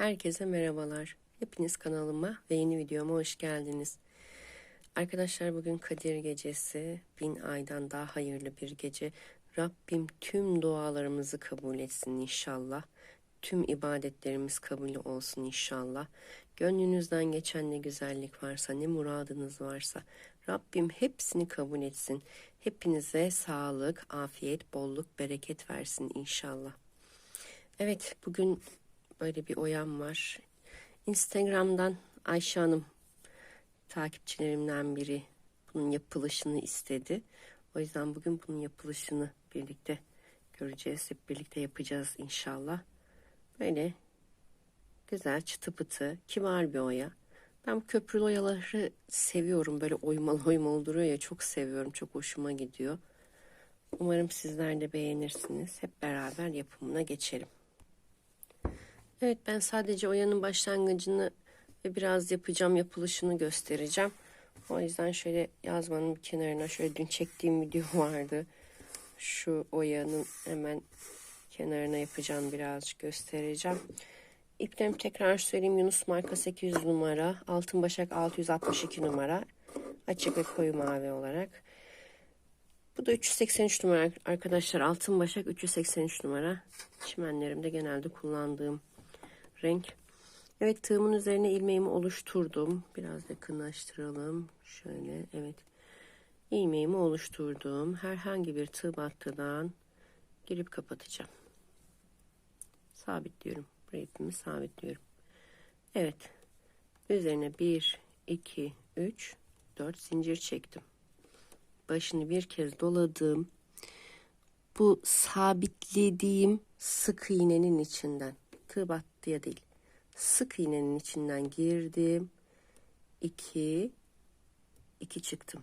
Herkese merhabalar. Hepiniz kanalıma ve yeni videoma hoş geldiniz. Arkadaşlar bugün Kadir Gecesi, bin aydan daha hayırlı bir gece. Rabbim tüm dualarımızı kabul etsin inşallah. Tüm ibadetlerimiz kabul olsun inşallah. Gönlünüzden geçen ne güzellik varsa, ne muradınız varsa Rabbim hepsini kabul etsin. Hepinize sağlık, afiyet, bolluk, bereket versin inşallah. Evet, bugün böyle bir oyam var. Instagram'dan Ayşe Hanım takipçilerimden biri bunun yapılışını istedi. O yüzden bugün bunun yapılışını birlikte göreceğiz. Hep birlikte yapacağız inşallah. Böyle güzel çıtı pıtı kibar bir oya. Ben köprülü oyaları seviyorum. Böyle oymalı oymalı duruyor ya çok seviyorum. Çok hoşuma gidiyor. Umarım sizler de beğenirsiniz. Hep beraber yapımına geçelim. Evet ben sadece oyanın başlangıcını ve biraz yapacağım yapılışını göstereceğim. O yüzden şöyle yazmanın bir kenarına şöyle dün çektiğim video vardı. Şu oyanın hemen kenarına yapacağım birazcık göstereceğim. İplerimi tekrar söyleyeyim. Yunus marka 800 numara. Altın Başak 662 numara. Açık ve koyu mavi olarak. Bu da 383 numara arkadaşlar. Altın Başak 383 numara. Çimenlerimde genelde kullandığım renk. Evet tığımın üzerine ilmeğimi oluşturdum. Biraz yakınlaştıralım. Şöyle evet. ilmeğimi oluşturdum. Herhangi bir tığ battıdan girip kapatacağım. Sabitliyorum. Bu ipimi sabitliyorum. Evet. Üzerine 1, 2, 3, 4 zincir çektim. Başını bir kez doladım. Bu sabitlediğim sık iğnenin içinden tığ battıya değil sık iğnenin içinden girdim. 2 2 çıktım.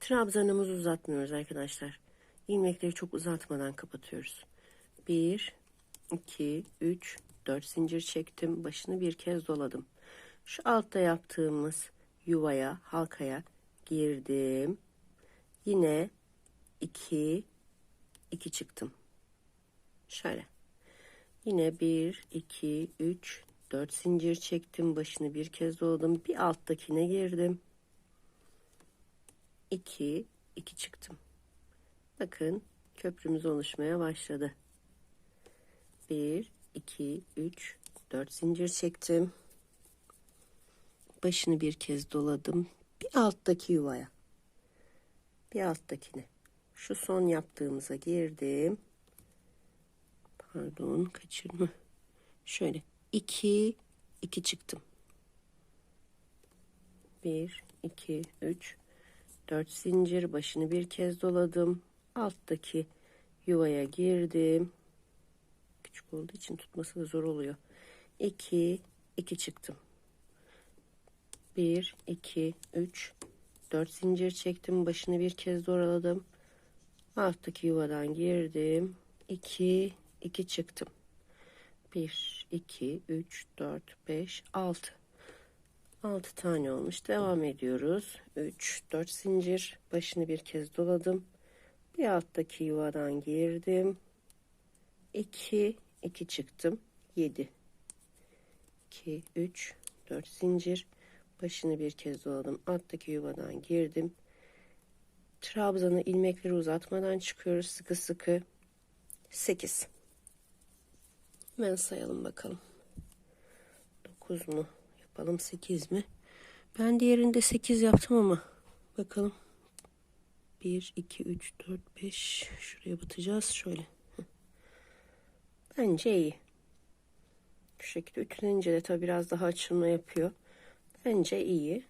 Trabzanımızı uzatmıyoruz arkadaşlar. İlmekleri çok uzatmadan kapatıyoruz. 1 2 3 4 zincir çektim. Başını bir kez doladım. Şu altta yaptığımız yuvaya, halkaya girdim. Yine 2 2 çıktım. Şöyle. Yine 1, 2, 3, 4 zincir çektim. Başını bir kez doladım. Bir alttakine girdim. 2, 2 çıktım. Bakın köprümüz oluşmaya başladı. 1, 2, 3, 4 zincir çektim. Başını bir kez doladım. Bir alttaki yuvaya. Bir alttakine. Şu son yaptığımıza girdim. Pardon kaçırma. Şöyle 2 2 çıktım. 1 2 3 4 zincir başını bir kez doladım. Alttaki yuvaya girdim. Küçük olduğu için tutması da zor oluyor. 2 2 çıktım. 1 2 3 4 zincir çektim. Başını bir kez doladım. Alttaki yuvadan girdim. 2 2 çıktım. 1, 2, 3, 4, 5, 6. 6 tane olmuş. Devam ediyoruz. 3, 4 zincir. Başını bir kez doladım. Bir alttaki yuvadan girdim. 2, 2 çıktım. 7. 2, 3, 4 zincir. Başını bir kez doladım. Alttaki yuvadan girdim. Trabzanı ilmekleri uzatmadan çıkıyoruz sıkı sıkı. 8. Hemen sayalım bakalım. 9 mu? Yapalım 8 mi? Ben diğerinde 8 yaptım ama bakalım. 1, 2, 3, 4, 5 şuraya batacağız şöyle. Bence iyi. Şu şekilde ütülenince de tabi biraz daha açılma yapıyor. Bence iyi.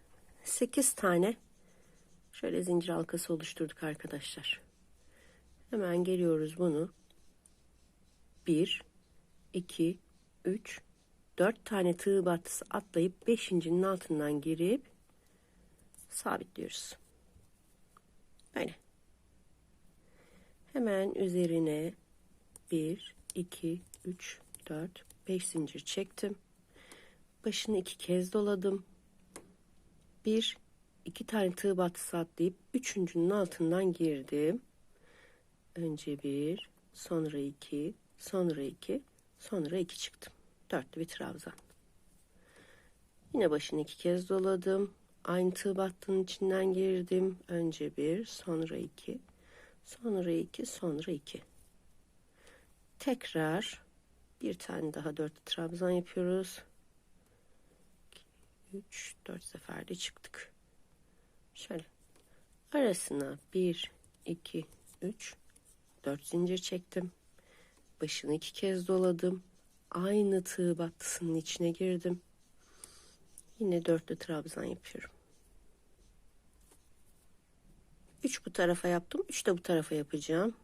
8 tane şöyle zincir halkası oluşturduk arkadaşlar. Hemen geliyoruz bunu. 1 2, 3, 4 tane tığ battısı atlayıp 5.'nin altından girip sabitliyoruz. Böyle. Hemen üzerine 1, 2, 3, 4, 5 zincir çektim. Başını iki kez doladım. Bir, iki tane tığ battısı atlayıp üçüncünün altından girdim. Önce bir, sonra iki, sonra iki, Sonra iki çıktım. Dörtlü bir trabzan. Yine başını iki kez doladım. Aynı tığ battının içinden girdim. Önce bir, sonra iki, sonra iki, sonra iki. Tekrar bir tane daha dörtlü trabzan yapıyoruz. 3, 4 seferde çıktık. Şöyle. Arasına 1, 2, 3, 4 zincir çektim. Başını iki kez doladım. Aynı tığ battısının içine girdim. Yine dörtlü trabzan yapıyorum. 3 bu tarafa yaptım. 3 de bu tarafa yapacağım.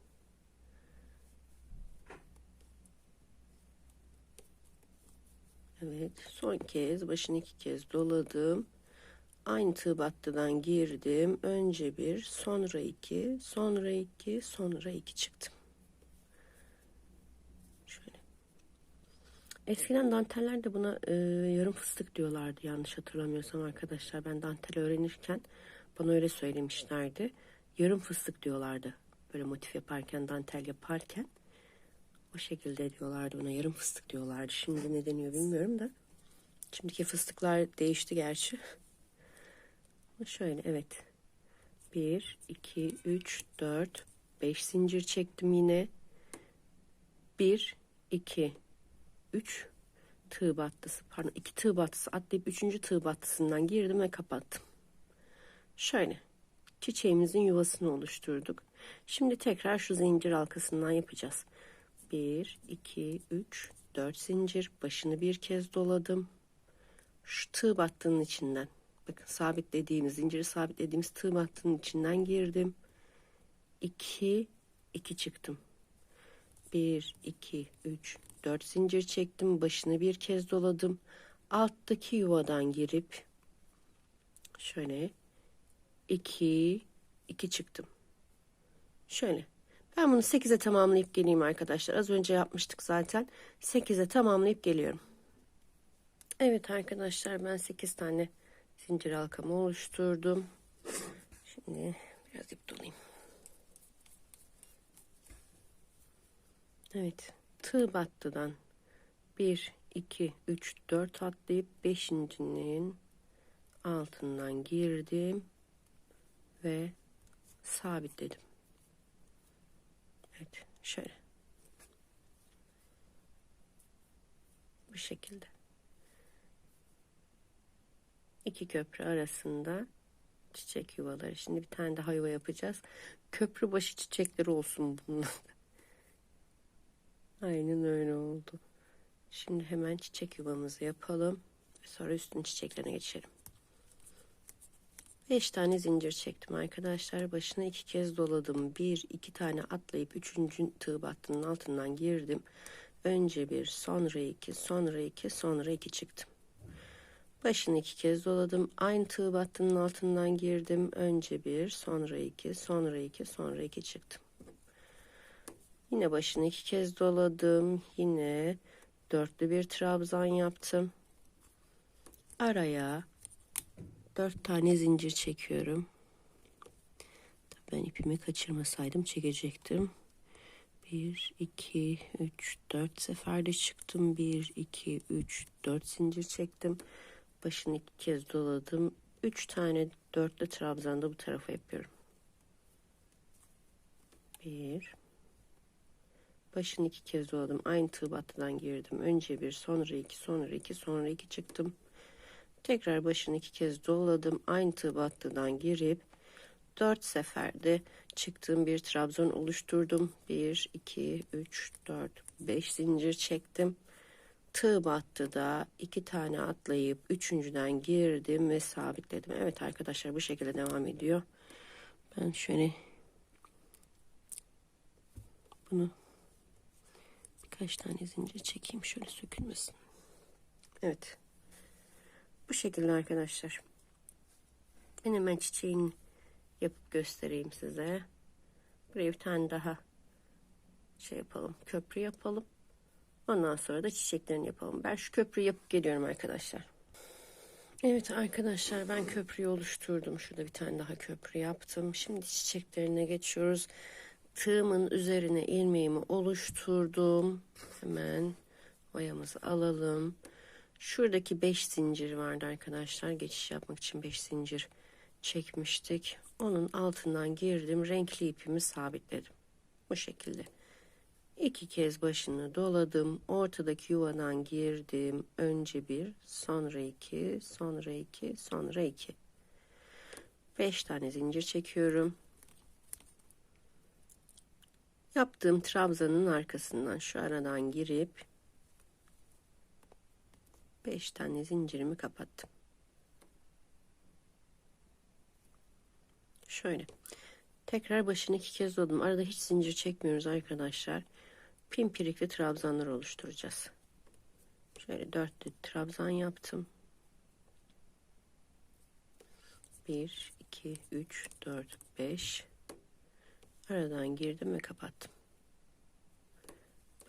Evet, son kez başını iki kez doladım. Aynı tığ battıdan girdim. Önce bir, sonra iki, sonra iki, sonra iki çıktım. Şöyle. Eskiden dantellerde buna e, yarım fıstık diyorlardı yanlış hatırlamıyorsam arkadaşlar. Ben dantel öğrenirken bana öyle söylemişlerdi. Yarım fıstık diyorlardı. Böyle motif yaparken, dantel yaparken. O şekilde diyorlardı ona yarım fıstık diyorlardı. Şimdi ne deniyor bilmiyorum da. Şimdiki fıstıklar değişti gerçi. Ama şöyle evet. 1, 2, 3, 4, 5 zincir çektim yine. 1, 2, 3 tığ battısı pardon 2 tığ battısı atlayıp 3. tığ battısından girdim ve kapattım. Şöyle çiçeğimizin yuvasını oluşturduk. Şimdi tekrar şu zincir halkasından yapacağız. 1, 2, 3, 4 zincir. Başını bir kez doladım. Şu tığ battığının içinden. Bakın sabitlediğimiz, zinciri sabitlediğimiz tığ battığının içinden girdim. 2, 2 çıktım. 1, 2, 3, 4 zincir çektim. Başını bir kez doladım. Alttaki yuvadan girip şöyle 2, 2 çıktım. Şöyle ben bunu 8'e tamamlayıp geleyim arkadaşlar. Az önce yapmıştık zaten. 8'e tamamlayıp geliyorum. Evet arkadaşlar ben 8 tane zincir halkamı oluşturdum. Şimdi biraz ip dolayayım. Evet. Tığ battıdan 1, 2, 3, 4 atlayıp 5.'nin altından girdim ve sabitledim. Evet şöyle. Bu şekilde. İki köprü arasında çiçek yuvaları. Şimdi bir tane daha yuva yapacağız. Köprü başı çiçekleri olsun bunlar. Aynen öyle oldu. Şimdi hemen çiçek yuvamızı yapalım. Sonra üstün çiçeklerine geçelim. 5 tane zincir çektim arkadaşlar. Başına iki kez doladım. Bir, iki tane atlayıp üçüncü tığ battının altından girdim. Önce bir, sonra iki, sonra iki, sonra iki çıktım. Başını iki kez doladım. Aynı tığ battının altından girdim. Önce bir, sonra iki, sonra iki, sonra iki çıktım. Yine başını iki kez doladım. Yine dörtlü bir trabzan yaptım. Araya dört tane zincir çekiyorum. Ben ipimi kaçırmasaydım çekecektim. 1, 2, 3, 4 seferde çıktım. 1, 2, 3, 4 zincir çektim. Başını iki kez doladım. 3 tane dörtlü trabzan da bu tarafa yapıyorum. 1 Başını iki kez doladım. Aynı tığ battıdan girdim. Önce bir, sonra iki, sonra iki, sonra iki çıktım. Tekrar başını iki kez doladım. Aynı tığ battıdan girip dört seferde çıktığım bir trabzon oluşturdum. Bir, iki, üç, dört, beş zincir çektim. Tığ battı da iki tane atlayıp üçüncüden girdim ve sabitledim. Evet arkadaşlar bu şekilde devam ediyor. Ben şöyle bunu birkaç tane zincir çekeyim şöyle sökülmesin. Evet. Bu şekilde arkadaşlar. Ben hemen çiçeğini yapıp göstereyim size. Buraya bir tane daha şey yapalım. Köprü yapalım. Ondan sonra da çiçeklerini yapalım. Ben şu köprüyü yapıp geliyorum arkadaşlar. Evet arkadaşlar ben köprüyü oluşturdum. Şurada bir tane daha köprü yaptım. Şimdi çiçeklerine geçiyoruz. Tığımın üzerine ilmeğimi oluşturdum. Hemen oyamızı alalım. Şuradaki 5 zincir vardı arkadaşlar. Geçiş yapmak için 5 zincir çekmiştik. Onun altından girdim. Renkli ipimi sabitledim. Bu şekilde. İki kez başını doladım. Ortadaki yuvadan girdim. Önce bir, sonra iki, sonra iki, sonra iki. Beş tane zincir çekiyorum. Yaptığım trabzanın arkasından şu aradan girip 5 tane zincirimi kapattım. Şöyle. Tekrar başını iki kez doladım. Arada hiç zincir çekmiyoruz arkadaşlar. Pimpirikli trabzanlar oluşturacağız. Şöyle dörtlü trabzan yaptım. 1, 2, 3, 4, 5. Aradan girdim ve kapattım.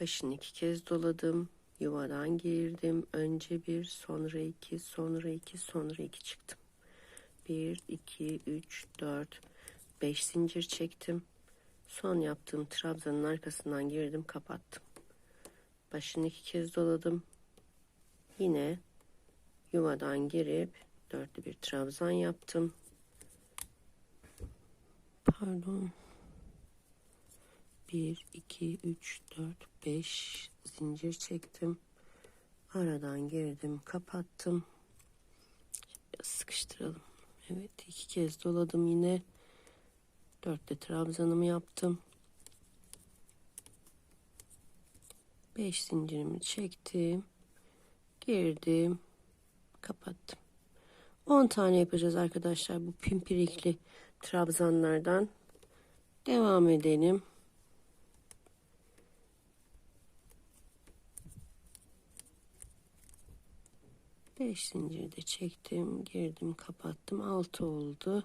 Başını iki kez doladım. Yuvadan girdim. Önce bir, sonra iki, sonra iki, sonra iki çıktım. Bir, iki, üç, dört, beş zincir çektim. Son yaptığım trabzanın arkasından girdim, kapattım. Başını iki kez doladım. Yine yuvadan girip dörtlü bir trabzan yaptım. Pardon. 1, 2, 3, 4, 5 zincir çektim. Aradan girdim, kapattım. Sıkıştıralım. Evet, iki kez doladım yine. Dörtte trabzanımı yaptım. Beş zincirimi çektim. Girdim. Kapattım. 10 tane yapacağız arkadaşlar bu pimpirikli trabzanlardan. Devam edelim. Beş zinciri de çektim, girdim, kapattım. Altı oldu.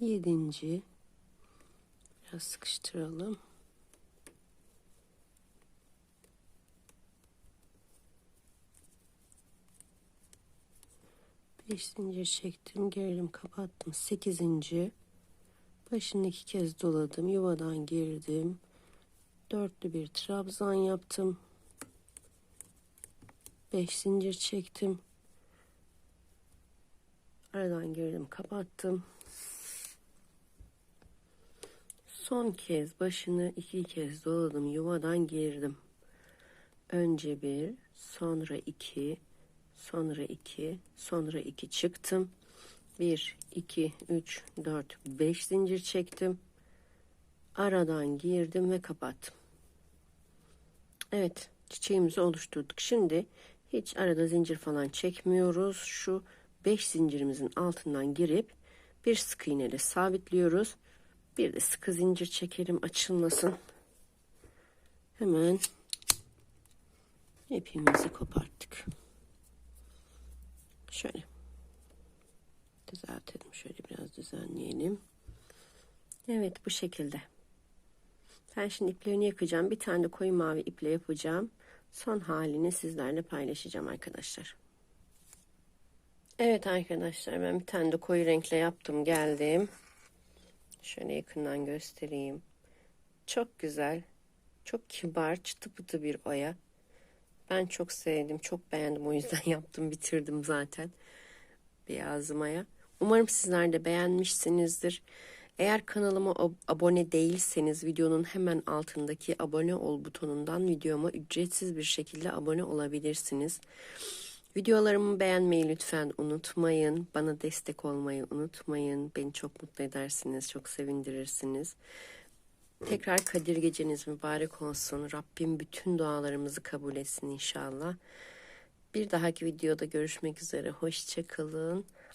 Yedinci. Biraz sıkıştıralım. Beş zincir çektim, girdim, kapattım. Sekizinci. Başını iki kez doladım. Yuvadan girdim. Dörtlü bir trabzan yaptım. Beş zincir çektim. Aradan girdim, kapattım. Son kez başını iki kez doladım. Yuvadan girdim. Önce bir, sonra iki, sonra iki, sonra iki çıktım. 1, 2, 3, 4, 5 zincir çektim. Aradan girdim ve kapattım. Evet çiçeğimizi oluşturduk. Şimdi hiç arada zincir falan çekmiyoruz. Şu 5 zincirimizin altından girip bir sık iğne ile sabitliyoruz. Bir de sıkı zincir çekelim açılmasın. Hemen ipimizi koparttık. Şöyle düzeltelim. Şöyle biraz düzenleyelim. Evet bu şekilde. Ben şimdi iplerini yakacağım. Bir tane de koyu mavi iple yapacağım. Son halini sizlerle paylaşacağım arkadaşlar. Evet arkadaşlar ben bir tane de koyu renkle yaptım geldim. Şöyle yakından göstereyim. Çok güzel. Çok kibar çıtı pıtı bir oya. Ben çok sevdim. Çok beğendim. O yüzden yaptım bitirdim zaten. Beyaz maya. Umarım sizler de beğenmişsinizdir. Eğer kanalıma abone değilseniz videonun hemen altındaki abone ol butonundan videoma ücretsiz bir şekilde abone olabilirsiniz. Videolarımı beğenmeyi lütfen unutmayın. Bana destek olmayı unutmayın. Beni çok mutlu edersiniz, çok sevindirirsiniz. Tekrar Kadir geceniz mübarek olsun. Rabbim bütün dualarımızı kabul etsin inşallah. Bir dahaki videoda görüşmek üzere. Hoşçakalın.